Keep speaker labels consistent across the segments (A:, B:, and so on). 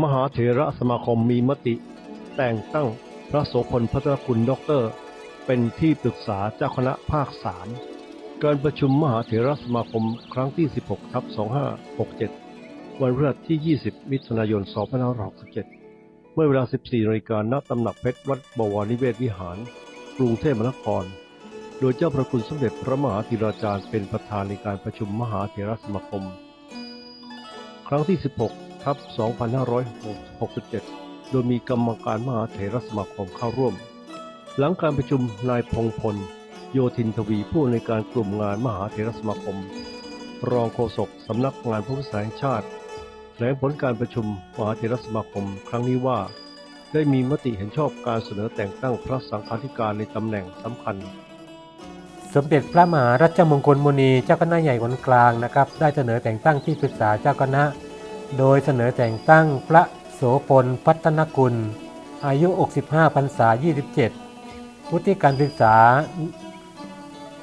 A: มหาเถระสมาคมมีมติ แต่งตั้งพระโสพลพัฒนคุณด็อกเตอร์ เป็นที่ปรึกษาเจ้าคณะภาคสามการประชุมมหาเถระสมาคมครั้งที่ 16ทับ2567 วันพฤหัสที่ 20 มิถุนายน 2567 เมื่อเวลา 14นาฬิกาณตำหนักเพชรวัดบวรนิเวศวิหาร กรุงเทพมหานคร โดยเจ้าพระคุณสมเด็จพระมหาธีราจารย์เป็นประธานในการประชุมมหาเถระสมาคม ครั้งที่ 16 ทับ2567 โดยมีกรรมการมหาเถรสมาคมเข้าร่วม หลังการประชุมนายพงพล โยธินทวีผู้ในวยการกลุ่มงานมหาเถรสมาคม รองโฆษกสำนักงานพระพุทธศาสนาห่งชาติแถลงผลการประชุมมหาเถรสมาคมครั้งนี้ว่า ได้มีมติเห็นชอบการเสนอแต่งตั้งพระสังฆาธิการในตำแหน่งสำคัญ
B: สมเด็จพระมหารัชมงคลมุนีเจ้าคณะใหญ่คนกลางนะครับ ได้เสนอแต่งตั้งที่ปรึกษาเจ้าคณะ โดยเสนอแต่งตั้งพระโสพลพัฒนกุล อายุ 65พรรษา 27 วุฒิการศึกษา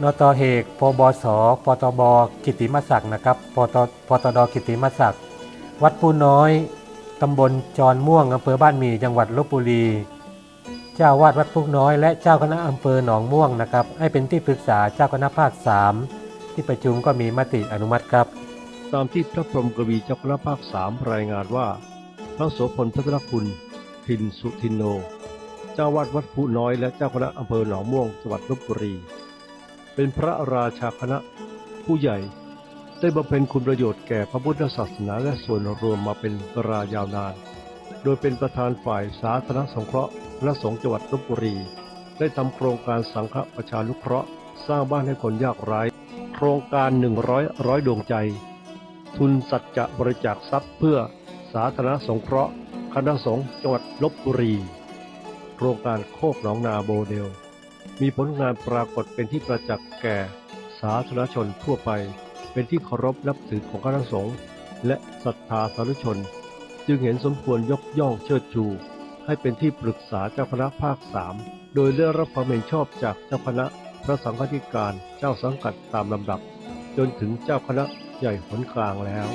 B: นตเอกปบสปตบกิติมศักดิ์นะครับปตปตดกิติมศักดิ์วัดผู้น้อย ตำบลจอนม่วงอำเภอบ้านมีจังหวัดลบบุรี เจ้าวาดวัดพุกน้อยและเจ้าคณะอำเภอหนองม่วงนะครับ ให้เป็นที่ปรึกษาเจ้าคณะภาค 3 ที่ประชุมก็มีมติอนุมัติครับ
A: ตามที่พระพรหมกวีเจ้าคณะภาคสามรายงานว่า พระโสพลพัฒนคุณ ทินสุทินโน เจ้าวาดวัดผู้น้อยและเจ้าคณะอำเภอหนองม่วงจังหวัดลบบุรี เป็นพระราชาคณะผู้ใหญ่ ได้บำเพ็ญคุณประโยชน์แก่พระพุทธศาสนาและส่วนรวมมาเป็นเวลายาวนาน โดยเป็นประธานฝ่ายสาธารณสงเคราะห์คณะสงฆ์จังหวัดลบบุรี ได้ทำโครงการสังฆประชานุเคราะห์ สร้างบ้านให้คนยากไร้ โครงการ 100 ร้อยดวงใจ ทุนสัจจะบริจาคทรัพย์เพื่อสาธารณสงเคราะห์คณะสงฆ์จังหวัดลบบุรี โครงการโคกหนองนาโมเดล มีผลงานปรากฏเป็นที่ประจักษ์แก่สาธารณชนทั่วไป เป็นที่เคารพนับถือของคณะสงฆ์และศรัทธาสาธุชน จึงเห็นสมควรยกย่องเชิดชู ให้เป็นที่ปรึกษาเจ้าคณะภาคสามโดยได้รับความเห็นชอบจากเจ้าคณะพระสังฆาธิการเจ้าสังกัดตามลำดับ จนถึงเจ้าคณะ ใหญ่หนกลางแล้ว